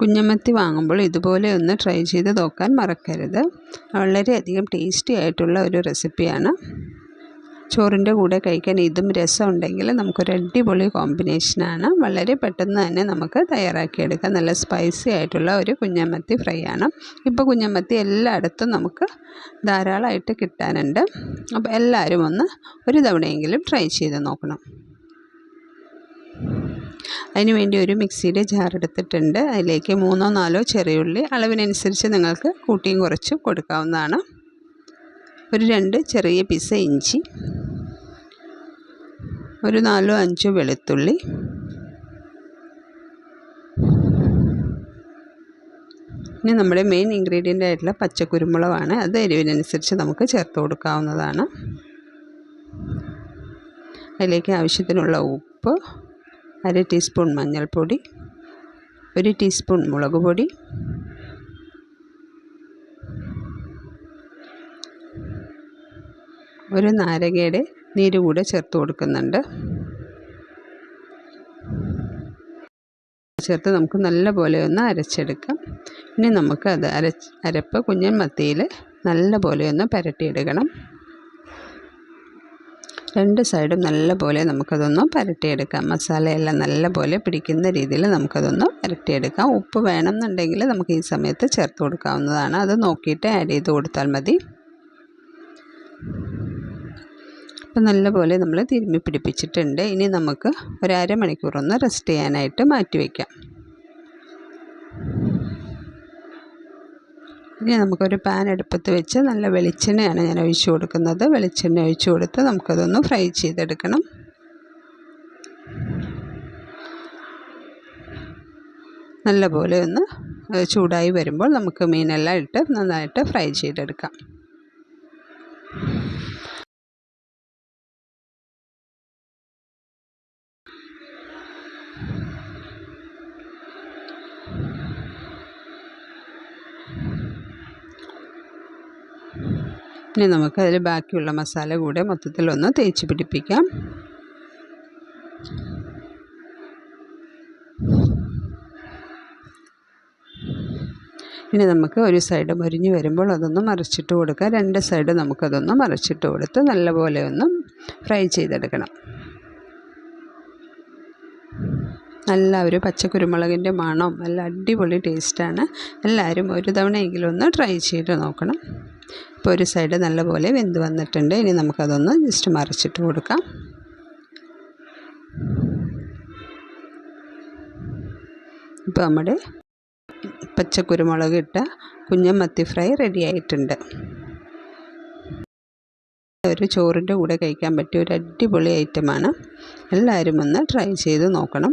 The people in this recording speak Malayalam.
കുഞ്ഞമത്തി വാങ്ങുമ്പോൾ ഇതുപോലെ ഒന്ന് ട്രൈ ചെയ്ത് നോക്കാൻ മറക്കരുത്. വളരെയധികം ടേസ്റ്റി ആയിട്ടുള്ള ഒരു റെസിപ്പിയാണ്. ചോറിന്റെ കൂടെ കഴിക്കാൻ ഇതും രസം ഉണ്ടെങ്കിൽ നമുക്കൊരു അടിപൊളി കോമ്പിനേഷനാണ്. വളരെ പെട്ടെന്ന് തന്നെ നമുക്ക് തയ്യാറാക്കിയെടുക്കാം. നല്ല സ്പൈസി ആയിട്ടുള്ള ഒരു കുഞ്ഞമത്തി ഫ്രൈ ആണ് ഇപ്പോൾ കുഞ്ഞമത്തി എല്ലായിടത്തും നമുക്ക് ധാരാളമായിട്ട് കിട്ടാനുണ്ട്. അപ്പോൾ എല്ലാവരും ഒന്ന് ഒരു തവണയെങ്കിലും ട്രൈ ചെയ്ത് നോക്കണം. അതിന് വേണ്ടി ഒരു മിക്സിയുടെ ജാർ എടുത്തിട്ടുണ്ട്. അതിലേക്ക് മൂന്നോ നാലോ ചെറിയുള്ളി അളവിനനുസരിച്ച് നിങ്ങൾക്ക് കൂട്ടിയും കുറച്ചും കൊടുക്കാവുന്നതാണ്. ഒരു രണ്ട് ചെറിയ പീസ് ഇഞ്ചി ഒരു നാലോ അഞ്ചോ വെളുത്തുള്ളി ഇനി നമ്മുടെ മെയിൻ ഇൻഗ്രീഡിയന്റ് ആയിട്ടുള്ള പച്ചക്കുരുമുളകാണ്. അത് എരിവിനനുസരിച്ച് നമുക്ക് ചേർത്ത് കൊടുക്കാവുന്നതാണ്. അതിലേക്ക് ആവശ്യത്തിനുള്ള ഉപ്പ് അര ടീസ്പൂൺ മഞ്ഞൾപ്പൊടി ഒരു ടീസ്പൂൺ മുളക് പൊടി ഒരു നാരകയുടെ നീര് കൂടെ ചേർത്ത് കൊടുക്കുന്നുണ്ട്. ചേർത്ത് നമുക്ക് നല്ലപോലെ ഒന്ന് അരച്ചെടുക്കാം. ഇനി നമുക്ക് അത് അരച്ച് അരപ്പ് കുഞ്ഞൻ മത്തിയിൽ നല്ലപോലെ ഒന്ന് പുരട്ടിയെടുക്കണം. രണ്ട് സൈഡും നല്ലപോലെ നമുക്കതൊന്ന് പരട്ടിയെടുക്കാം. മസാലയെല്ലാം നല്ലപോലെ പിടിക്കുന്ന രീതിയിൽ നമുക്കതൊന്ന് പരട്ടിയെടുക്കാം. ഉപ്പ് വേണമെന്നുണ്ടെങ്കിൽ നമുക്ക് ഈ സമയത്ത് ചേർത്ത് കൊടുക്കാവുന്നതാണ്. അത് നോക്കിയിട്ട് ആഡ് ചെയ്ത് കൊടുത്താൽ മതി. അപ്പോൾ നല്ലപോലെ നമ്മൾ തിരുമ്മി പിടിപ്പിച്ചിട്ടുണ്ട്. ഇനി നമുക്ക് ഒരു അരമണിക്കൂറൊന്ന് റെസ്റ്റ് ചെയ്യാനായിട്ട് മാറ്റി വയ്ക്കാം. ഇനി നമുക്കൊരു പാൻ എടുപ്പത്ത് വെച്ച് നല്ല വെളിച്ചെണ്ണയാണ് ഞാൻ ഒഴിച്ചു കൊടുക്കുന്നത്. വെളിച്ചെണ്ണ ഒഴിച്ചു കൊടുത്ത് നമുക്കതൊന്ന് ഫ്രൈ ചെയ്തെടുക്കണം. നല്ലപോലെ ഒന്ന് ചൂടായി വരുമ്പോൾ നമുക്ക് മീനെല്ലാം ഇട്ട് നന്നായിട്ട് ഫ്രൈ ചെയ്തെടുക്കാം. ഇനി നമുക്ക് അതിൽ ബാക്കിയുള്ള മസാല കൂടെ മൊത്തത്തിലൊന്ന് തേച്ച് പിടിപ്പിക്കാം. ഇനി നമുക്ക് ഒരു സൈഡ് മുരിഞ്ഞ് വരുമ്പോൾ അതൊന്ന് മറിച്ചിട്ട് കൊടുക്കുക രണ്ട് സൈഡ് നമുക്കതൊന്ന് മറിച്ചിട്ട് കൊടുത്ത് നല്ലപോലെ ഒന്ന് ഫ്രൈ ചെയ്തെടുക്കണം. നല്ല ഒരു പച്ചക്കുരുമുളകിന്റെ മണം നല്ല അടിപൊളി ടേസ്റ്റാണ്. എല്ലാവരും ഒരു തവണയെങ്കിലും ഒന്ന് ട്രൈ ചെയ്ത് നോക്കണം. ഇപ്പോൾ ഒരു സൈഡ് നല്ലപോലെ വെന്ത് വന്നിട്ടുണ്ട്. ഇനി നമുക്കതൊന്ന് ജസ്റ്റ് മറിച്ചിട്ട് കൊടുക്കാം. ഇപ്പോൾ നമ്മുടെ പച്ചക്കുരുമുളക് ഇട്ട കുഞ്ഞമത്തി ഫ്രൈ റെഡി ആയിട്ടുണ്ട്. ഒരു ചോറിന്റെ കൂടെ കഴിക്കാൻ പറ്റിയ ഒരു അടിപൊളി ഐറ്റമാണ് എല്ലാവരും ഒന്ന് ട്രൈ ചെയ്ത് നോക്കണം.